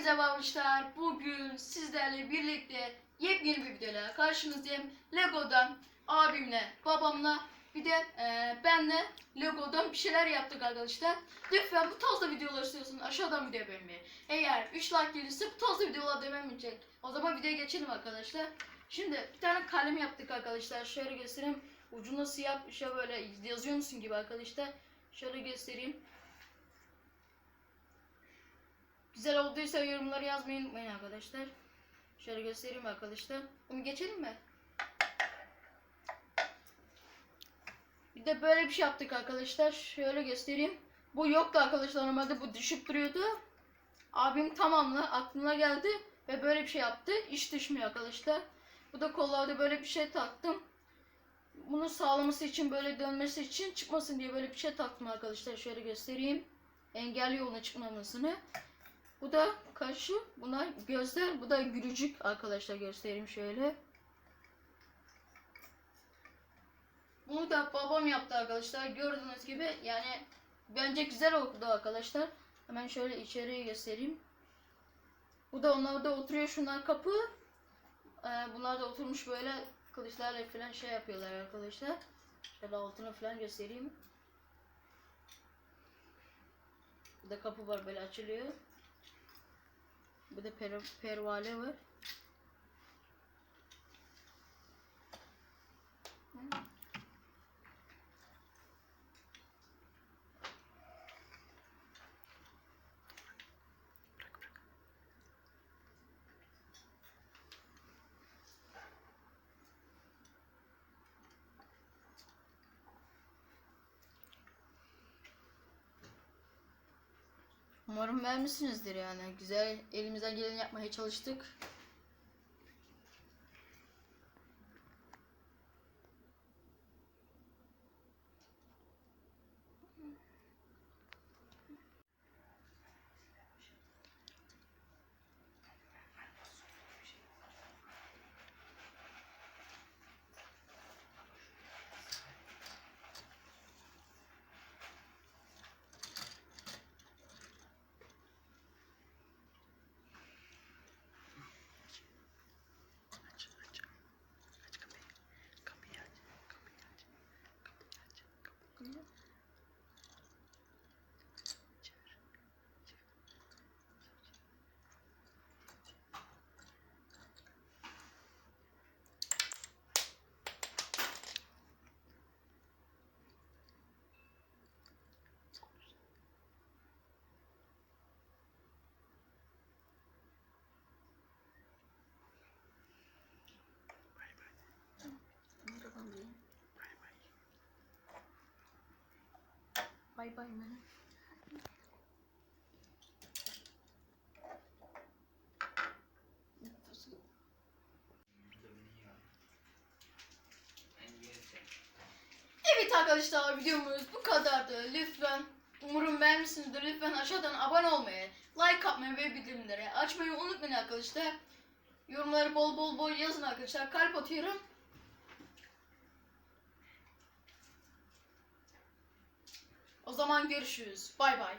Hepinize bağışlar. Bugün sizlerle birlikte yepyeni bir videoyla karşınızdayım. Lego'dan abimle, babamla bir de e, benle Lego'dan bir şeyler yaptık arkadaşlar. Lütfen bu tarzda videolar istiyorsanız aşağıdan video beğenmeyi. Eğer 3 like gelirse bu tarzda videolar devam edecek. O zaman videoya geçelim arkadaşlar. Şimdi bir tane kalem yaptık arkadaşlar. Şöyle göstereyim. Ucunda siyah bir şey böyle yazıyor musun gibi arkadaşlar. Şöyle göstereyim. Güzel olduysa yorumları yazmayı unutmayın arkadaşlar. Şöyle göstereyim arkadaşlar. Bunu geçelim mi? Bir de böyle bir şey yaptık arkadaşlar. Şöyle göstereyim. Bu yoktu arkadaşlar normalde bu düşüp duruyordu. Abim tamamla aklına geldi ve böyle bir şey yaptı. İş düşmüyor arkadaşlar. Bu da kollarda böyle bir şey taktım. Bunu sağlaması için böyle dönmesi için çıkmasın diye böyle bir şey taktım arkadaşlar. Şöyle göstereyim. Engelliyor ona çıkmamasını. Bu da kaşı, bunlar gözler, bu da gülücük arkadaşlar göstereyim şöyle. Bunu da babam yaptı arkadaşlar. Gördüğünüz gibi yani bence güzel oldu arkadaşlar. Hemen şöyle içeriye göstereyim. Bu da onlar da oturuyor şunlar kapı. Ee, bunlar da oturmuş böyle kılıçlarla falan şey yapıyorlar arkadaşlar. Şöyle altını falan göstereyim. Bu da kapı var böyle açılıyor. Bir de per pervane var. Umarım beğenmişsinizdir yani. Güzel elimizden geleni yapmaya çalıştık. Bay bay mı? Evet arkadaşlar videomuz bu kadardı. Lütfen umarım beğenmişsinizdir. Lütfen aşağıdan abone olmayı, like atmayı ve bildirimleri açmayı unutmayın arkadaşlar. Yorumları bol bol bol yazın arkadaşlar. Kalp atıyorum. O zaman görüşürüz. Bay bay.